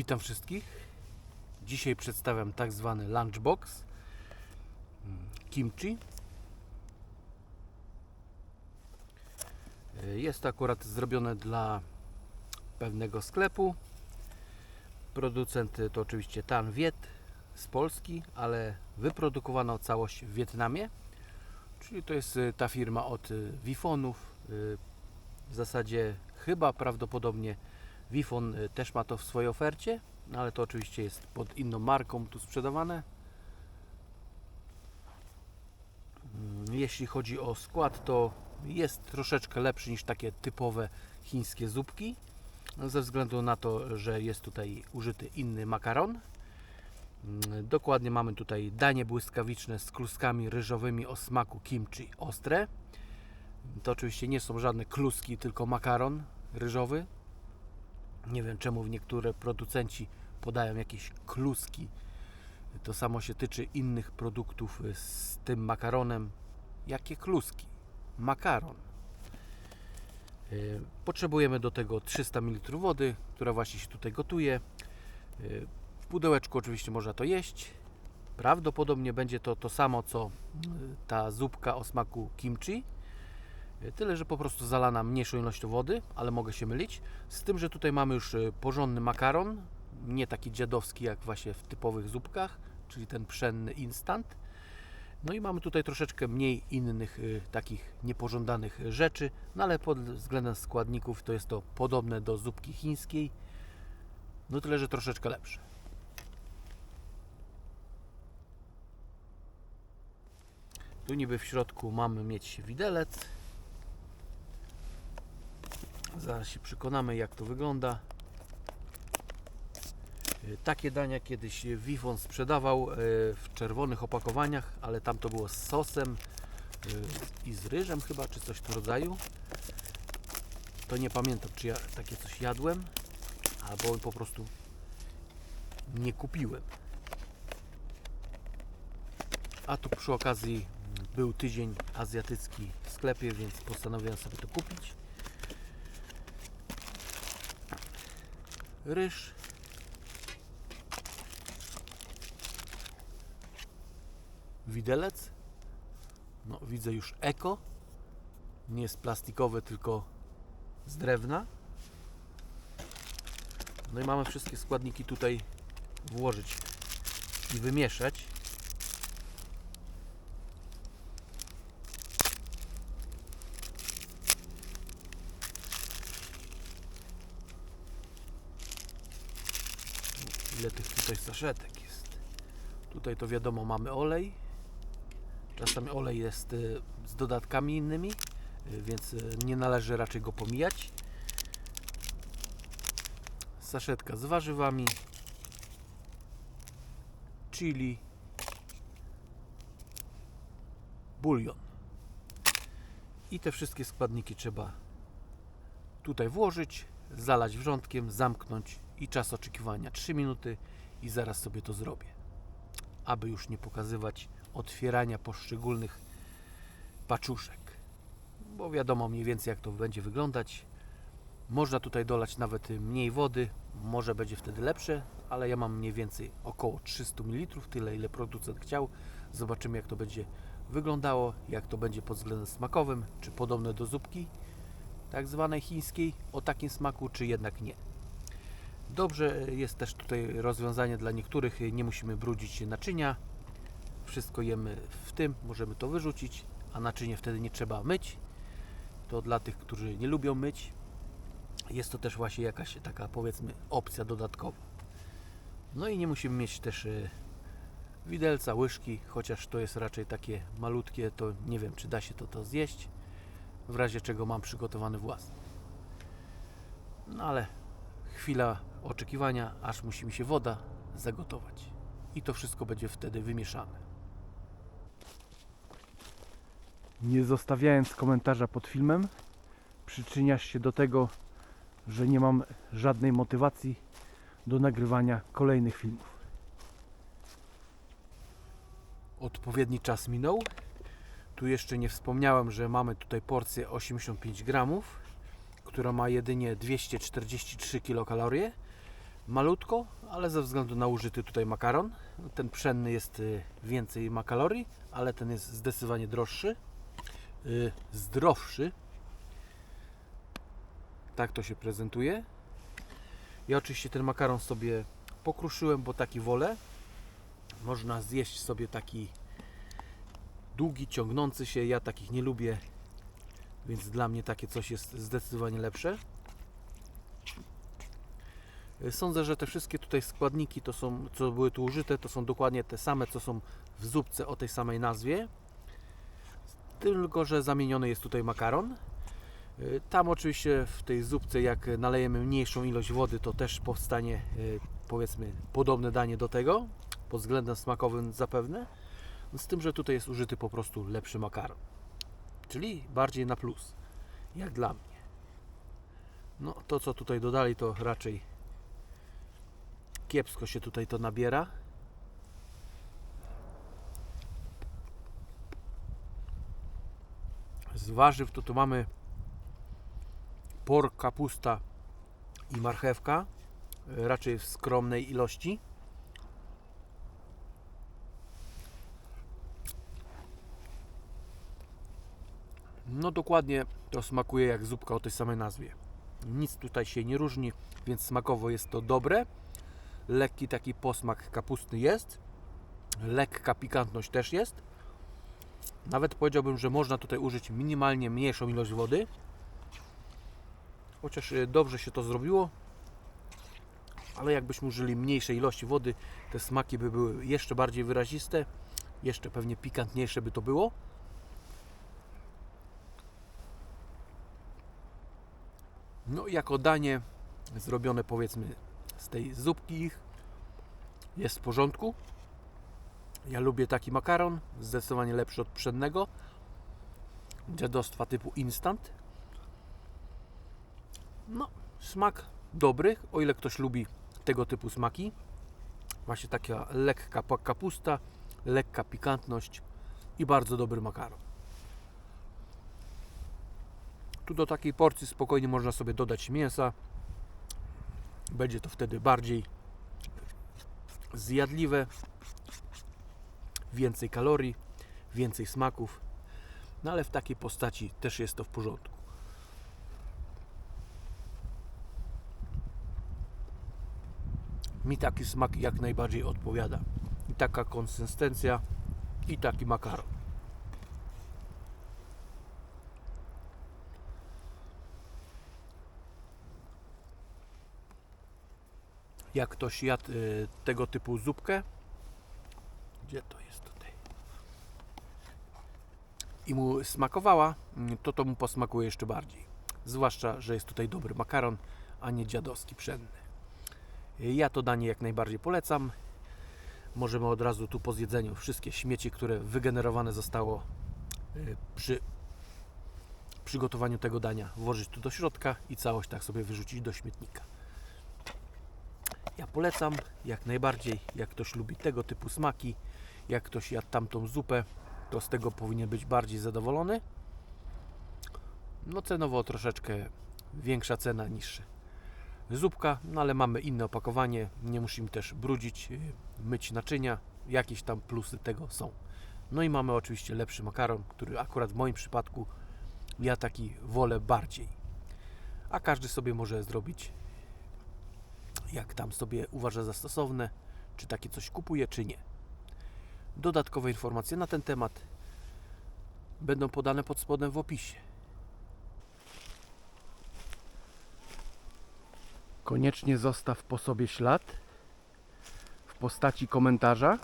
Witam wszystkich. Dzisiaj przedstawiam tak zwany lunchbox kimchi. Jest to akurat zrobione dla pewnego sklepu. Producent to oczywiście Tan Viet z Polski, ale wyprodukowano całość w Wietnamie. Czyli to jest e, ta firma od e, Wifonów. E, W zasadzie chyba prawdopodobnie Wifon y, też ma to w swojej ofercie, no ale to oczywiście jest pod inną marką tu sprzedawane. Mm, Jeśli chodzi o skład, to jest troszeczkę lepszy niż takie typowe chińskie zupki, no, ze względu na to, że jest tutaj użyty inny makaron. Mm, Dokładnie mamy tutaj danie błyskawiczne z kluskami ryżowymi o smaku kimchi ostre. To oczywiście nie są żadne kluski, tylko makaron ryżowy. Nie wiem czemu niektóre producenci podają jakieś kluski. To samo się tyczy innych produktów y, z tym makaronem. Jakie kluski? Makaron. Y, Potrzebujemy do tego 300 ml wody, która właśnie się tutaj gotuje. Y, W pudełeczku oczywiście można to jeść. Prawdopodobnie będzie to to samo co ta zupka o smaku kimchi. Tyle, że po prostu zalana mniejszą ilością wody, ale mogę się mylić. Z tym, że tutaj mamy już y, porządny makaron, nie taki dziadowski jak właśnie w typowych zupkach, czyli ten pszenny instant. No i mamy tutaj troszeczkę mniej innych y, takich niepożądanych rzeczy, no ale pod względem składników to jest to podobne do zupki chińskiej, no tyle, że troszeczkę lepsze. Tu niby w środku mamy mieć widelec, Zaraz się przekonamy jak to wygląda. Y, Takie dania kiedyś Wifon sprzedawał y, w czerwonych opakowaniach, ale tam to było z sosem y, i z ryżem chyba, czy coś w tym rodzaju. To nie pamiętam, czy ja takie coś jadłem, albo po prostu nie kupiłem. A tu przy okazji był tydzień azjatycki w sklepie, więc postanowiłem sobie to kupić. Ryż. Widelec. No, widzę już eko. Nie jest plastikowy, tylko z drewna. No i mamy wszystkie składniki tutaj włożyć i wymieszać. Ile tych tutaj saszetek jest. Tutaj to wiadomo mamy olej. Czasami olej jest y, z dodatkami innymi, y, więc y, nie należy raczej go pomijać. Saszetka z warzywami. Chili. Bulion. I te wszystkie składniki trzeba tutaj włożyć, zalać wrzątkiem, zamknąć i czas oczekiwania 3 minuty i zaraz sobie to zrobię. Aby już nie pokazywać otwierania poszczególnych paczuszek. Bo wiadomo mniej więcej jak to będzie wyglądać. Można tutaj dolać nawet mniej wody, może będzie wtedy lepsze, ale ja mam mniej więcej około 300 ml, tyle ile producent chciał. Zobaczymy jak to będzie wyglądało, jak to będzie pod względem smakowym, czy podobne do zupki tak zwanej chińskiej o takim smaku, czy jednak nie. Dobrze jest też tutaj rozwiązanie dla niektórych, nie musimy brudzić naczynia. Wszystko jemy w tym, możemy to wyrzucić, a naczynie wtedy nie trzeba myć. To dla tych, którzy nie lubią myć, jest to też właśnie jakaś taka powiedzmy opcja dodatkowa. No i nie musimy mieć też e, widelca, łyżki, chociaż to jest raczej takie malutkie, to nie wiem czy da się to, to zjeść. W razie czego mam przygotowany własny. No ale chwila oczekiwania, aż musi mi się woda zagotować. I to wszystko będzie wtedy wymieszane. Nie zostawiając komentarza pod filmem, przyczyniasz się do tego, że nie mam żadnej motywacji do nagrywania kolejnych filmów. Odpowiedni czas minął. Tu jeszcze nie wspomniałem, że mamy tutaj porcję 85 gramów która ma jedynie 243 kilokalorie. Malutko, ale ze względu na użyty tutaj makaron. Ten pszenny jest y, więcej ma kalorii, ale ten jest zdecydowanie droższy, y, zdrowszy. Tak to się prezentuje. Ja oczywiście ten makaron sobie pokruszyłem, bo taki wolę. Można zjeść sobie taki długi, ciągnący się. Ja takich nie lubię, więc dla mnie takie coś jest zdecydowanie lepsze. Sądzę, że te wszystkie tutaj składniki, to są, co były tu użyte, to są dokładnie te same, co są w zupce o tej samej nazwie. Tylko, że zamieniony jest tutaj makaron. Y, Tam oczywiście w tej zupce, jak nalejemy mniejszą ilość wody, to też powstanie y, powiedzmy podobne danie do tego, pod względem smakowym zapewne. Z tym, że tutaj jest użyty po prostu lepszy makaron. Czyli bardziej na plus, jak dla mnie. No to co tutaj dodali, to raczej kiepsko się tutaj to nabiera. Z warzyw to tu mamy por, kapusta i marchewka, e, raczej w skromnej ilości. No dokładnie to smakuje jak zupka o tej samej nazwie. Nic tutaj się nie różni, więc smakowo jest to dobre. Lekki taki posmak kapustny jest. Lekka pikantność też jest. Nawet powiedziałbym, że można tutaj użyć minimalnie mniejszą ilość wody. Chociaż y, dobrze się to zrobiło. Ale jakbyśmy użyli mniejszej ilości wody, te smaki by były jeszcze bardziej wyraziste. Jeszcze pewnie pikantniejsze by to było. No i jako danie zrobione powiedzmy z tej zupki ich jest w porządku. Ja lubię taki makaron, zdecydowanie lepszy od pszennego. Dziadostwa typu instant. No, smak dobry, o ile ktoś lubi tego typu smaki. Właśnie taka lekka kapusta, lekka pikantność i bardzo dobry makaron. Tu do takiej porcji spokojnie można sobie dodać mięsa. Będzie to wtedy bardziej zjadliwe, więcej kalorii, więcej smaków, no ale w takiej postaci też jest to w porządku. Mi taki smak jak najbardziej odpowiada. I taka konsystencja, i taki makaron. Jak ktoś jadł y, tego typu zupkę, gdzie to jest tutaj? I mu smakowała, mm, to to mu posmakuje jeszcze bardziej. Zwłaszcza, że jest tutaj dobry makaron, a nie dziadowski pszenny. Ja to danie jak najbardziej polecam. Możemy od razu tu po zjedzeniu wszystkie śmieci, które wygenerowane zostało y, przy przygotowaniu tego dania, włożyć tu do środka i całość tak sobie wyrzucić do śmietnika. Ja polecam jak najbardziej, jak ktoś lubi tego typu smaki, jak ktoś jadł tamtą zupę, to z tego powinien być bardziej zadowolony. No cenowo troszeczkę większa cena niż zupka, no ale mamy inne opakowanie, nie musimy też brudzić, yy, myć naczynia, jakieś tam plusy tego są. No i mamy oczywiście lepszy makaron, który akurat w moim przypadku ja taki wolę bardziej. A każdy sobie może zrobić jak tam sobie uważa za stosowne, czy takie coś kupuje, czy nie. Dodatkowe informacje na ten temat będą podane pod spodem w opisie. Koniecznie zostaw po sobie ślad w postaci komentarza.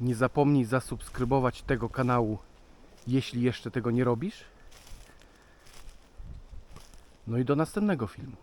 Nie zapomnij zasubskrybować tego kanału, jeśli jeszcze tego nie robisz. No i do następnego filmu.